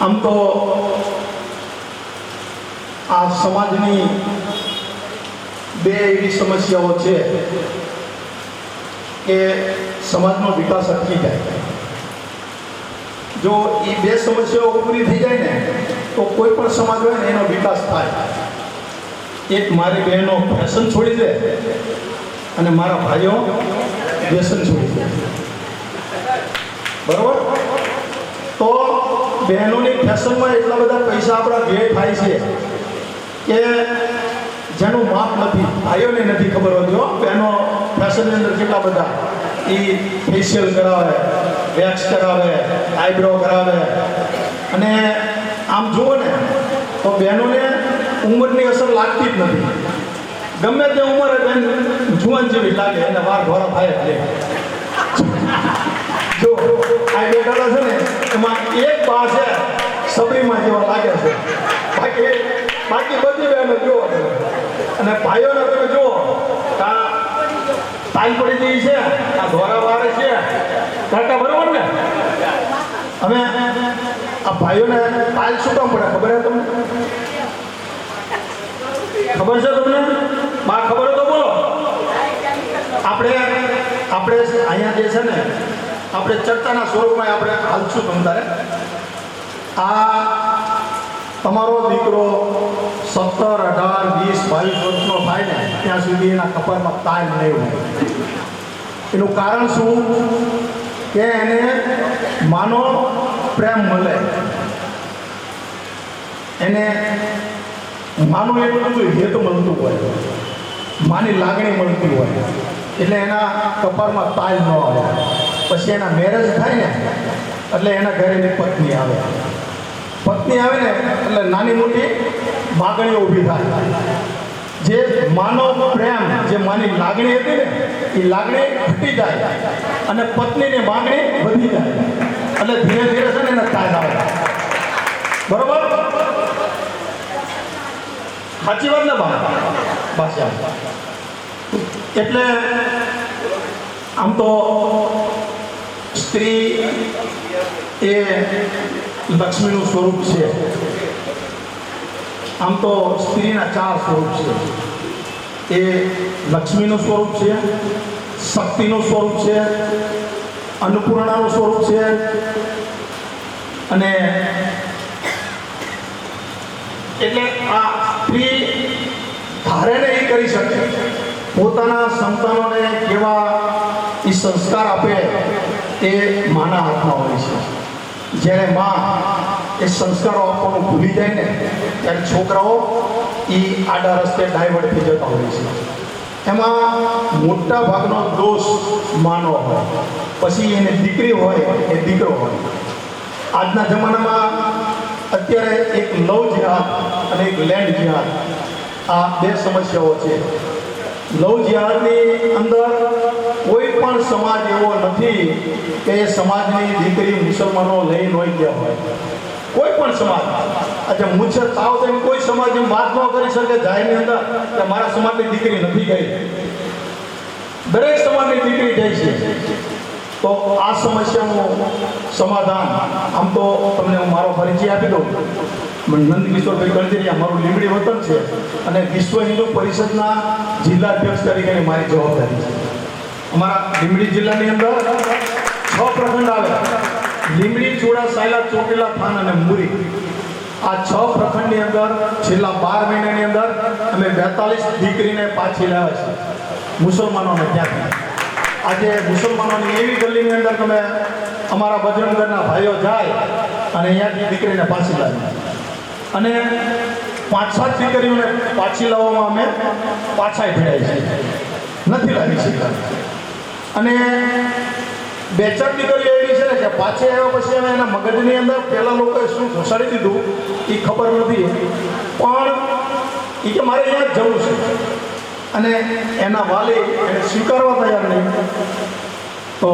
આમ તો આ સમાજની બે એવી સમસ્યાઓ છે કે સમાજનો વિકાસ અટકી જાય. જો એ બે સમસ્યાઓ પૂરી થઈ જાય ને, તો કોઈ પણ સમાજ હોય ને એનો વિકાસ થાય. એક મારી બહેનો ફેશન છોડી દે અને મારા ભાઈઓ વ્યસન છોડી દે. બરાબર? તો બહેનોની ફેશનમાં એટલા બધા પૈસા આપણા ભેટ થાય છે કે જેનું માપ નથી, ભાઈઓને નથી ખબર હોતી હો. બહેનો ફેશનની અંદર કેટલા બધા એ ફેશિયલ કરાવે વેક્સ કરાવે આઈબ્રો કરાવે. અને આમ જુઓ ને, તો બહેનોને ઉંમરની અસર લાગતી જ નથી. ગમે તે ઉંમરે બેન જુવાન જેવી લાગે, એને વાર ઘોરા થાય એટલે જો, આ બેઠેલા છે ને એમાં એક બા છે, સબરીમાં જેવા લાગે છે. બાકી બાકી બધી બહેનો જુઓ અને ભાઈઓને તમે જુઓ તો તાલ પડી ગઈ છે, આ ધોરા વારે છે. કાકા, બરોબર ને? હવે આ ભાઈઓને તાલ શું કામ પડે, ખબર છે તમને? ખબર છે તમને? બા, ખબર તો બોલો. આપણે આપણે અહીંયા જે છે ને આપણે ચર્ચાના સ્વરૂપમાં આપણે હાલશું તમારે આ તમારો દીકરો સત્તર, અઢાર, વીસ, બાવીસ વર્ષનો થાય ને ત્યાં સુધી એના કપાળમાં તાલ નહીં હોય એનું કારણ શું? કે એને માનો પ્રેમ મળે. એને માનું એટલું બધું હેત મળતું હોય. માની લાગણી મળતી હોય. એટલે એના કપાળમાં તાલ ન આવે. પછી એના મેરેજ થાય ને, એટલે એના ઘરે એની પત્ની આવે. પત્ની આવે ને એટલે નાની મોટી માગણીઓ ઊભી થાય. જે માનો પ્રેમ, જે માની લાગણી હતી ને, એ લાગણી ઘટી જાય અને પત્નીની માગણી વધી જાય. એટલે ધીરે ધીરે છે ને એને તાજ આવે. બરોબર? સાચી વાત ને બા ભાષા એટલે આમ તો સ્ત્રી એ લક્ષ્મીનું સ્વરૂપ છે. આમ તો સ્ત્રીના ચાર સ્વરૂપ છે. એ લક્ષ્મીનું સ્વરૂપ છે, શક્તિનું સ્વરૂપ છે, અન્નપૂર્ણાનું સ્વરૂપ છે અને એટલે આ સ્ત્રી ધારે ને એ કરી શકે. પોતાના સંતાનોને કેવા એ સંસ્કાર આપે તે માના હાથમાં હોય છે. જ્યારે માં એ સંસ્કારો આપવાનું ભૂલી જાય ને, ત્યારે છોકરાઓ એ આડા રસ્તે ડાયવર્ટ થઈ જતા હોય છે. એમાં મોટા ભાગનો દોષ માનો હોય. પછી એને દીકરી હોય, એ દીકરો હોય. આજના જમાનામાં અત્યારે એક લવ જિહાદ અને એક લેન્ડ જિહાદ આ બે સમસ્યાઓ છે. લવ જિહાદની અંદર કોઈ પણ સમાજ એવો નથી કે એ સમાજની દીકરી મુસલમાનો લઈ ન ગયા હોય. કોઈ પણ સમાજ. આજે મુછર તાવ થઈને કોઈ સમાજ એમ વાત ન કરી શકે જાહેરની અંદર કે મારા સમાજની દીકરી નથી ગઈ. દરેક સમાજની દીકરી જાય છે. તો આ સમસ્યાનું સમાધાન. આમ તો તમને હું મારો પરિચય આપી દઉં. નંદ કિશોરભાઈ કંડેરિયા મારું લીમડી વતન છે અને વિશ્વ હિન્દુ પરિષદના જિલ્લા તરીકેની મારી જવાબદારી છે. અમારા લીમડી જિલ્લાની અંદર છ પ્રખંડ આવે. લીમડી ચૂડા સાયલા ચોટીલા, થાન અને મુરી. આ છ પ્રખંડની અંદર છેલ્લા બાર મહિનાની અંદર અમે બેતાલીસ દીકરીને પાછી લાવ્યા છે મુસલમાનોને ત્યાંથી. આજે મુસલમાનોની એવી ગલીની અંદર તમે અમારા બજરંગના ભાઈઓ જાય અને અહીંયાથી દીકરીને પાછી લાવી. અને પાંચ સાત દીકરીઓને પાછી લાવવામાં અમે પાછાય ભેડાય છે નથી લાવી શકતા. અને બે ચાર દીકરીઓ એવી છે ને કે પાછી આવ્યા પછી અમે એના મગજની અંદર પહેલાં લોકોએ શું ઘસાડી દીધું એ ખબર નથી. પણ એ કે મારે અહીંયા જવું છે. અને એના વાલી એને સ્વીકારવા તૈયાર નહીં. તો